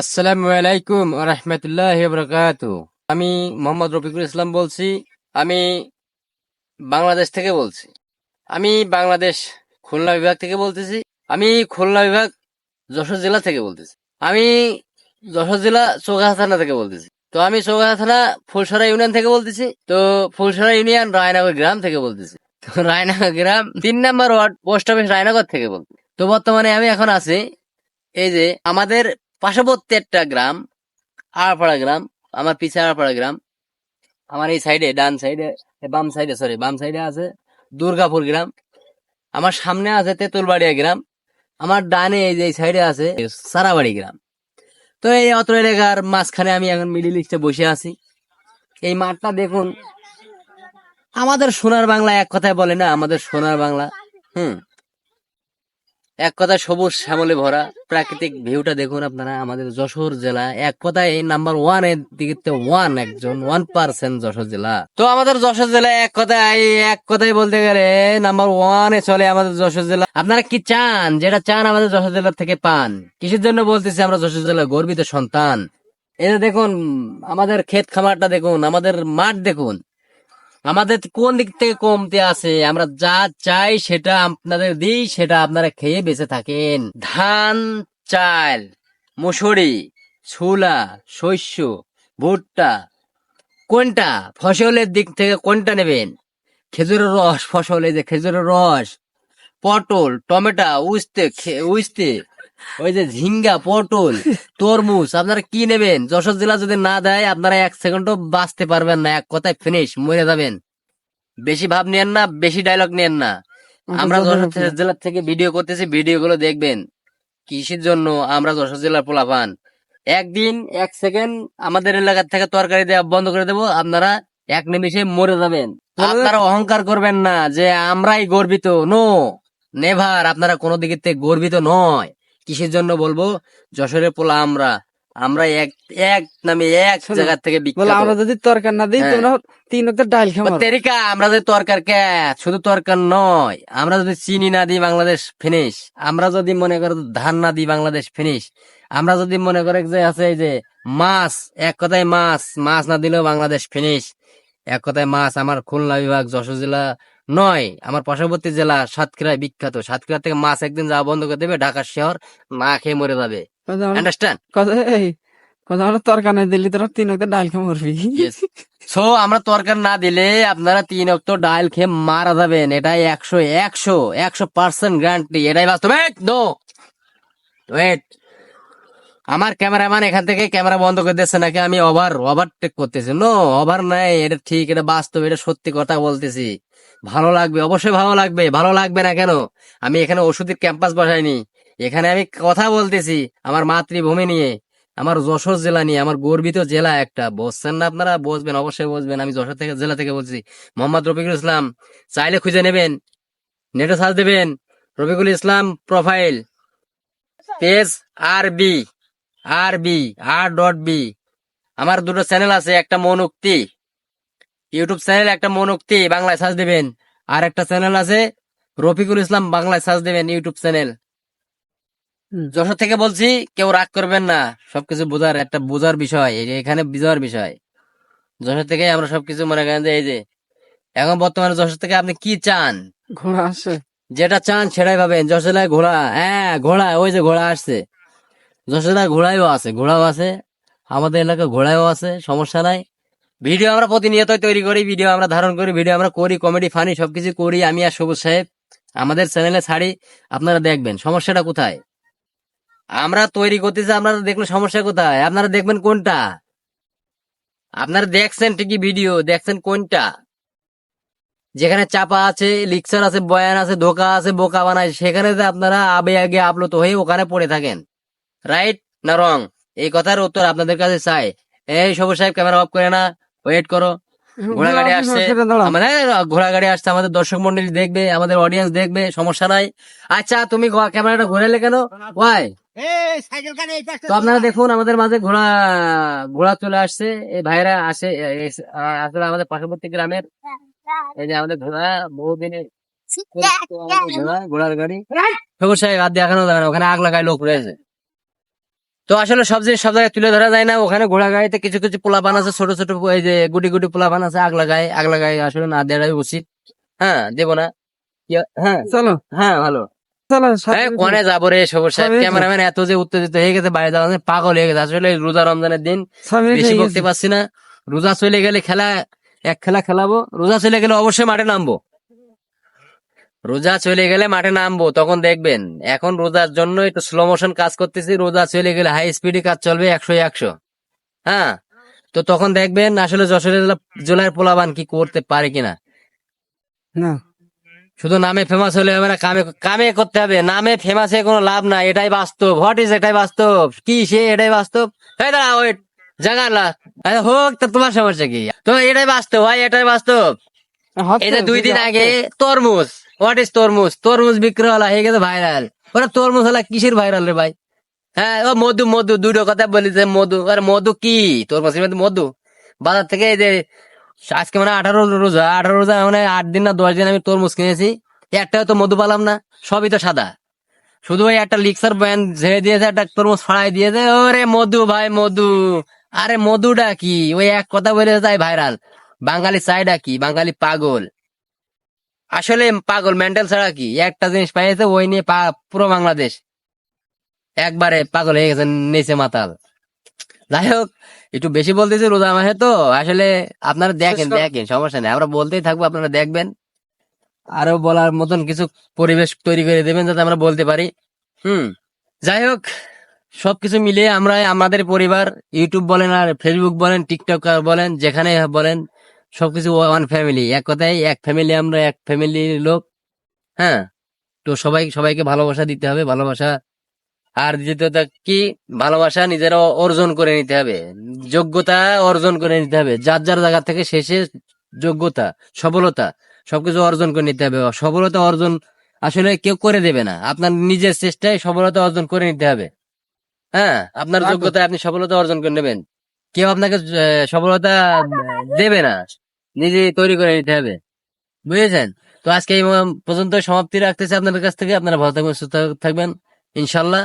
আসসালামু আলাইকুম রহমতুল্লাহ বরকাত। আমি মোহাম্মদ রফিকুল ইসলাম বলছি, আমি বাংলাদেশ থেকে বলছি। আমি বাংলাদেশ খুলনা বিভাগ থেকে বলতেছি, আমি খুলনা বিভাগ যশোর জেলা থেকে বলতেছি। আমি যশোর জেলা চৌগাছা থানা থেকে বলতেছি। তো আমি চৌগাছা থানা ফুলসরা ইউনিয়ন থেকে বলতেছি, তো ফুলসরা ইউনিয়ন রায়নগর গ্রাম থেকে বলতেছি। তো রায়নগর গ্রাম তিন number ward post office Raynagar থেকে বলতে তো বর্তমানে আমি এখন আছি, এই যে আমাদের পার্শ্ববর্তী একটা গ্রাম আড়পাড়া গ্রাম, আমার পিছে আড়পাড়া গ্রাম, আমার এই সাইডে ডান সাইডে বাম সাইডে সরি বাম সাইডে আছে দুর্গাপুর গ্রাম, আমার সামনে আছে তেঁতুলবাড়িয়া গ্রাম, আমার ডানে এই যে সাইডে আছে সারাবাড়ি গ্রাম। তো এই অত এলাকার মাঝখানে আমি এখন মিডিল ইস্টে বসে আছি। এই মাঠটা দেখুন, আমাদের সোনার বাংলা এক কথায় বলে না, আমাদের সোনার বাংলা, হুম এক কথায় সবুজ শ্যামলে ভরা প্রাকৃতিক ভিউটা দেখুন আপনারা, আমাদের যশোর জেলা। এক কথায় নাম্বার ওয়ানের দিকে ওয়ান একজন ওয়ান পার্সেন্ট যশোর জেলা। তো আমাদের যশোর জেলা এক কথায় এক কথায় বলতে গেলে নাম্বার ওয়ানে চলে আমাদের যশোর জেলা। আপনারা কি চান? যেটা চান আমাদের যশোর জেলা থেকে পান। কিসের জন্য বলতেছি আমরা যশোর জেলা গর্বিত সন্তান? এটা দেখুন, আমাদের ক্ষেত খামারটা দেখুন, আমাদের মাঠ দেখুন। আমাদের কোন দিক থেকে কমতে আছে? আমরা যা চাই সেটা আপনাদের দিই, সেটা আপনারা খেয়ে বেঁচে থাকেন। ধান, চাল, মুসুরি, ছোলা, শস্য, ভুট্টা, কোনটা ফসলের দিক থেকে কোনটা নেবেন? খেজুরের রস, ফসল যে খেজুরের রস, পটল, টমেটো, উস্তে উস্তে ওই যে ঝিঙ্গা পটল তরমুজ আপনারা কি নেবেন? যশোর জেলা যদি না দেয় আপনারা এক সেকেন্ডও বাঁচতে পারবেন না। এক কথায় ফিনিশ মরে যাবেন। বেশি ভাব নেন না বেশি ডায়লগ নেন না। আমরা যশোর থে- জেলা। থেকে ভিডিও করতেছি ভিডিও গুলো দেখবেন। কৃষির জন্য? আমরা যশোর জেলার পোলাপান। একদিন এক সেকেন্ড আমাদের এলাকার থেকে তরকারি দেওয়া বন্ধ করে দেবো আপনারা এক নিমিষে মরে যাবেন। আপনারা অহংকার করবেন না যে আমরাই গর্বিত। নো নেভার আপনারা কোনো থেকে গর্বিত নয়। কিসের জন্য বলব? যশোরের পোলা আমরা। আমরা এক এক নামে এক জায়গা থেকে বিখ্যাত। আমরা যদি তরকার না দিই হ্যাঁ। তোমরা তিন অক্টের ডাল খাব তেরিকা আমরা যদি তরকার কে শুধু তরকার নয় আমরা যদি চিনি না দিই বাংলাদেশ ফিনিশ আমরা যদি মনে করো ধান না দিই বাংলাদেশ ফিনিশ আমরা যদি মনে করে যে আছে এই যে মাছ এক কথায় মাছ মাছ না দিলেও বাংলাদেশ ফিনিশ এক কথায় মাছ আমার খুলনা বিভাগ যশোর জেলা নয় আমার পার্শ্ববর্তী জেলা সাতক্ষীরায় বিখ্যাত। সাতক্ষীরা থেকে মাছ একদিন যাওয়া বন্ধ করে দেবে ঢাকা শহর না খেয়ে মরে যাবে। আন্ডারস্ট্যান্ড কথা এই তরকার না দিলি তোরা তিন অক্টের ডাল খাব মরবি। সো আমরা তরকার না দিলে আপনারা তিন অক্ট ডাল খেয়ে মারা যাবেন। এটাই একশো একশো একশো পার্সেন্ট গ্যারান্টি এটাই বাস্তব। নো ওয়েট আমার ক্যামেরাম্যান এখান থেকে ক্যামেরা বন্ধ করে দিচ্ছে নাকি আমি ওভার ওভারটেক করতেছি? নো ওভার নাই। এটা ঠিক এটা বাস্তব এটা সত্যি কথা বলতেছি। ভালো লাগবে, অবশ্যই ভালো লাগবে ভালো লাগবে না কেন? আমি এখানে ওষুধের ক্যাম্পাস বসাইনি। এখানে আমি কথা বলতেছি আমার মাতৃভূমি নিয়ে, আমার যশোর জেলা নিয়ে, আমার গর্বিত জেলা একটা। বসছেন না আপনারা? বসবেন, অবশ্যই বসবেন। আমি যশোর থেকে, জেলা থেকে বলছি। মোহাম্মদ রফিকুল ইসলাম, চাইলে খুঁজে নেবেন। নেটে সার্চ দেবেন, রফিকুল ইসলাম প্রোফাইল, পেজ আর B R B R dot B. আমার দুটো চ্যানেল আছে, একটা মনোক্তি ইউটিউব চ্যানেল একটা মনোক্তি বাংলায় সার্চ দেবেন। আর একটা চ্যানেল আছে রফিকুল ইসলাম বাংলায় সার্চ দেবেন ইউটিউব চ্যানেল। যশোর থেকে বলছি কেউ রাগ করবেন না। সবকিছু বোঝার একটা বোঝার বিষয় এখানে বোঝার বিষয়। যশোর থেকে আমরা সবকিছু মনে করেন যে এই যে এখন বর্তমানে যশোর থেকে আপনি কি চান? ঘোড়া আসে। যেটা চান সেটাই পাবেন। যশোলায় ঘোড়া হ্যাঁ ঘোড়া ওই যে ঘোড়া আসছে। যশোলায় ঘোড়াইও আছে ঘোড়াও আছে। আমাদের এলাকায় ঘোড়াও আছে সমস্যা নাই। ভিডিও আমরা প্রতিনিয়ত তৈরি করি, ভিডিও আমরা ধারণ করি, ভিডিও আমরা করি কমেডি ফানি সবকিছু করি। আমি আর সবুজ সাহেব, আমাদের চ্যানেলে ছাড়ি আপনারা দেখবেন। সমস্যাটা কোথায়? আমরা তৈরি করতেছি, আপনারা দেখলে সমস্যা কোথায়। আপনারা দেখবেন কোনটা? আপনারা দেখছেন ঠিকই ভিডিও দেখছেন কোনটা? যেখানে চাপা আছে লিকচার আছে, বয়ান আছে, ধোকা আছে, বোকা বানায়, সেখানে আপনারা আবে আগে আপ্লুত হয়ে ওখানে পড়ে থাকেন। রাইট না রং এই কথার উত্তর আপনাদের কাছে চাই। এই সবুজ সাহেব ক্যামেরা অফ করে না। ওয়েট করো। ঘোড়া গাড়ি আসছে আমাদের ঘোড়া গাড়ি আসছে আমাদের দর্শক মন্ডলী দেখবে আমাদের অডিয়েন্স দেখবে সমস্যা নাই। আচ্ছা তুমি ক্যামেরাটা ঘোরালে কেন? ওয়াই তো আপনারা দেখুন আমাদের মাঝে ঘোড়া ঘোড়া চলে আসছে। এই ভাইরা আসে আসলে আমাদের পার্শ্ববর্তী গ্রামের। এই যে আমাদের ঘোড়া বহুদিনের ঘোড়া ঘোড়ার গাড়ি। সবুজ সাহেব আর দেখানো যাবে না ওখানে আগ লাগায় লোক রয়েছে তো আসলে সব জিনিস সব জায়গায় তুলে ধরা যায় না। ওখানে ঘোড়া গাড়িতে কিছু কিছু পোলাপান আছে ছোট ছোট এই যে গুটি গুটি পোলাপান আছে আগলা গায়ে আগলা গায়ে আসলে না দেওয়াই উচিত। হ্যাঁ দেবো না। হ্যাঁ। চলো। হ্যাঁ ভালো। চলো কোনে যাব রে সাহেব। ক্যামেরাম্যান এত যে উত্তেজিত হয়ে গেছে বাইরে যাওয়া পাগল হয়ে গেছে। আসলে রোজা রমজানের দিন বেশি পারছি না। রোজা চলে গেলে খেলা এক খেলা খেলাবো। রোজা চলে গেলে অবশ্যই মাঠে নামবো। রোজা চলে গেলে মাঠে নামবো তখন দেখবেন। এখন রোজার জন্য একটু স্লো মোশন কাজ করতেছি রোজা চলে গেলে হাই স্পিডে কাজ চলবে একশো একশো। হ্যাঁ? তো তখন দেখবেন আসলে যশোরের জেলার পোলাবান কি করতে পারে কিনা। না। শুধু নামে ফেমাস হলে হবে না কামে কামে করতে হবে। নামে ফেমাস হয়ে কোনো লাভ নাই এটাই বাস্তব। হোয়াট ইজ এটাই বাস্তব? কি সে এটাই বাস্তব? এই দাঁড়া ওয়েট জায়গা না। হোক তো তোমার সমস্যা কি? তো এটাই বাস্তব ভাই এটাই বাস্তব। এই যে দুই দিন আগে তরমুজ। হোয়াট ইজ তরমুজ তরমুজ বিক্রি হলা হয়ে গেছে ভাইরাল ওরা তরমুজ হলা কিসের ভাইরাল রে ভাই? হ্যাঁ ও মধু মধু, দুটো কথা বলি যে মধু। আরে মধু কি? তরমুজের মধ্যে মধু। বাজার থেকে এই যে, আজকে মানে আঠারো রোজা আঠারো রোজা মানে আট দিন না দশ দিন আমি তরমুজ কিনেছি। একটাও তো মধু পালাম না, সবই তো সাদা। শুধু ওই একটা লিক্সার ব্যান ঝেড়ে দিয়েছে, একটা তরমুজ ফাড়াই দিয়েছে। ওরে মধু ভাই, মধু। আরে মধুটা কি? ওই এক কথা বলে তাই ভাইরাল বাঙালি চাইডা কি? বাঙালি পাগল। আসলে পাগল মেন্টাল ছাড়া কি? একটা জিনিস পাইছে ওই নিয়ে পুরো বাংলাদেশ একবারে পাগল হয়ে গেছে নেচে মাতাল। যাই হোক একটু বেশি বলতেছি রোজা মাসে তো আসলে আপনারা দেখেন দেখেন সমস্যা নেই। আমরা বলতেই থাকব আপনারা দেখবেন। আরও বলার মতন কিছু পরিবেশ তৈরি করে দেবেন যাতে আমরা বলতে পারি। হুম যাই হোক সবকিছু মিলিয়ে আমরা আমাদের পরিবার ইউটিউব বলেন আর ফেসবুক বলেন টিকটক বলেন যেখানে বলেন সবকিছু ওয়ান ফ্যামিলি এক কথায় এক ফ্যামিলি আমরা এক ফ্যামিলির লোক হ্যাঁ? তো সবাই সবাইকে ভালোবাসা দিতে হবে ভালোবাসা। আর দ্বিতীয়ত কি? ভালোবাসা নিজেরা অর্জন করে নিতে হবে। যোগ্যতা অর্জন করে নিতে হবে। যার যার জায়গা থেকে শেষে যোগ্যতা সফলতা সবকিছু অর্জন করে নিতে হবে। সফলতা অর্জন আসলে কেউ করে দেবে না। আপনার নিজের চেষ্টায় সফলতা অর্জন করে নিতে হবে। হ্যাঁ? আপনার। যোগ্যতায় আপনি সফলতা অর্জন করে নেবেন। কেউ আপনাকে সফলতা দেবে না। নিজে তৈরি করে নিতে হবে। বুঝেছেন? তো আজকে এই পর্যন্ত সমাপ্তি রাখতেছি আপনাদের কাছ থেকে। আপনারা ভালো থাকবেন, সুস্থ থাকবেন। ইনশাল্লাহ